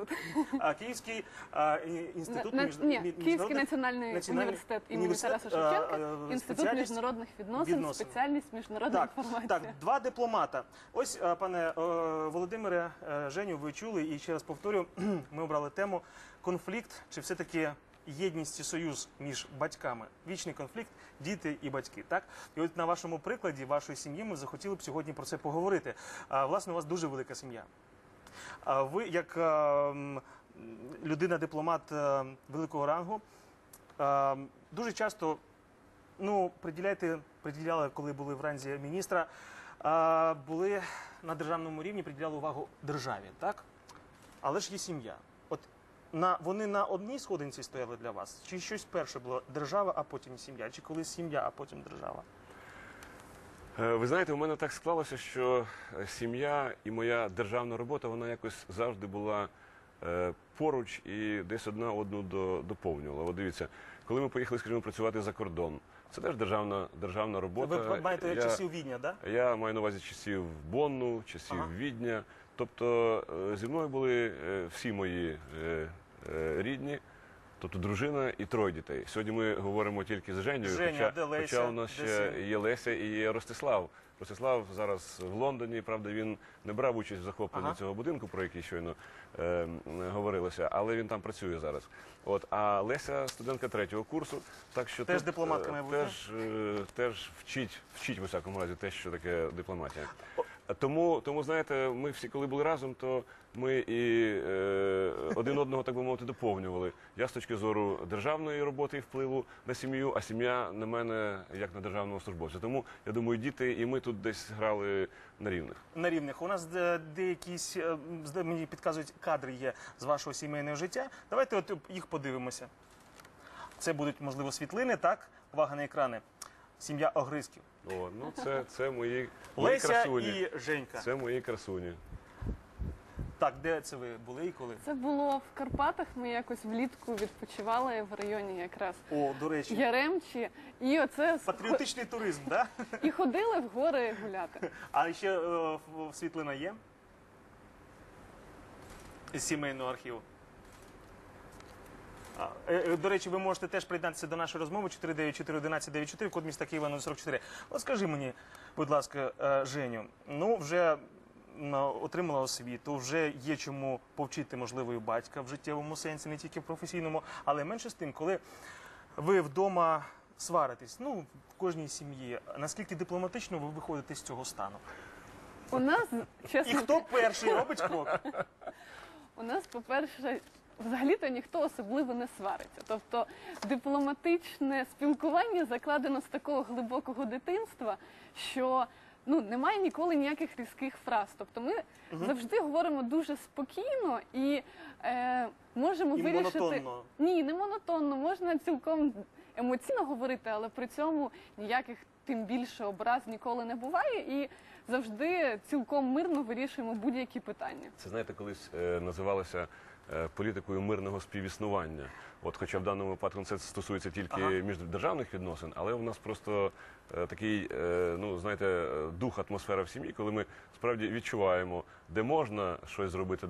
інститут. А Київський а, інститут На- між- ні, мі- Київський міжнародних- національний університет імені університет, Тараса Шевченка, а, а, інститут спеціальність міжнародних відносин, відносин. спеціальність міжнародна Так, інформація. так, два дипломата. Ось, е, пане е, Володимире, е, Женю, ви чули, і ще раз повторю, ми обрали тему конфлікт, чи все-таки єдність і союз між батьками. Вічний конфлікт, діти і батьки. Так? І от на вашому прикладі вашої сім'ї ми захотіли б сьогодні про це поговорити. А, власне, у вас дуже велика сім'я. Ви, як е, людина-дипломат е, великого рангу, е, дуже часто ну, приділяєте, приділяли, коли були в ранзі міністра, були на державному рівні, приділяли увагу державі, так? Але ж є сім'я. От на, вони на одній сходинці стояли для вас? Чи щось перше було держава, а потім сім'я? Чи коли сім'я, а потім держава? Е, Ви знаєте, у мене так склалося, що е, сім'я і моя державна робота вона якось завжди була е, поруч і десь одна одну до- доповнювала. От дивіться, коли ми поїхали, скажімо, працювати за кордон, це теж державна, державна робота. Ви маєте Я- часів Відня, так? Да? Я маю на увазі часів Бонну, часів Ага. Відня. Тобто зі мною були всі мої рідні, тобто дружина і троє дітей. Сьогодні ми говоримо тільки з Женєю, Женя, хоча, де Леся? хоча у нас Де ще є Леся і є Ростислав. Ростислав зараз в Лондоні. Правда, він не брав участь в захопленні Ага. цього будинку, про який щойно е, м, говорилося, але він там працює зараз. От а Леся студентка третього курсу, так що Теж тут, дипломатка е, має бути? Теж, е, теж вчить, вчить в усякому разі те, що таке дипломатія. Тому, тому знаєте, ми всі, коли були разом, то ми і е, один одного, так би мовити, доповнювали. Я з точки зору державної роботи і впливу на сім'ю, а сім'я на мене як на державного службовця. Тому я думаю, діти і ми тут десь грали на рівних. на рівних. У нас де, деякісь е, мені підказують кадри є з вашого сімейного життя. Давайте от їх подивимося. Це будуть можливо світлини, так? Увага на екрани. Сім'я Огризків. О, ну це, це мої, мої Леся красуні. і Женька. Це мої красуні. Так, де це ви були і коли? Це було в Карпатах. Ми якось влітку відпочивали в районі якраз О, до речі, Яремчі, і оце з- патріотичний туризм, да? і ходили в гори гуляти. А ще е, в- світлина є? Із сімейного архіву. А, е, е, До речі, ви можете теж приєднатися до нашої розмови 494-1194, код міста Києва 044. От скажи мені, будь ласка, е, Женю, ну вже м, отримала освіту, вже є чому повчити, можливо, і батька в життєвому сенсі, не тільки в професійному, але менше з тим, коли ви вдома сваритесь, ну, в кожній сім'ї, наскільки дипломатично ви виходите з цього стану? У нас, І чесно, хто перший робить крок? у нас, по-перше, взагалі-то ніхто особливо не свариться. Тобто дипломатичне спілкування закладено з такого глибокого дитинства, що ну немає ніколи ніяких різких фраз. Тобто ми завжди говоримо дуже спокійно і е, можемо І вирішити монотонно. ні, не монотонно, можна цілком емоційно говорити, але при цьому ніяких тим більше образ ніколи не буває, і завжди цілком мирно вирішуємо будь-які питання. Це знаєте, колись е, називалося політикою мирного співіснування. От, хоча в даному випадку це стосується тільки Ага. міждержавних відносин, але у нас просто е, такий, е, ну знаєте, е, дух, атмосфера в сім'ї, коли ми справді відчуваємо, де можна щось зробити,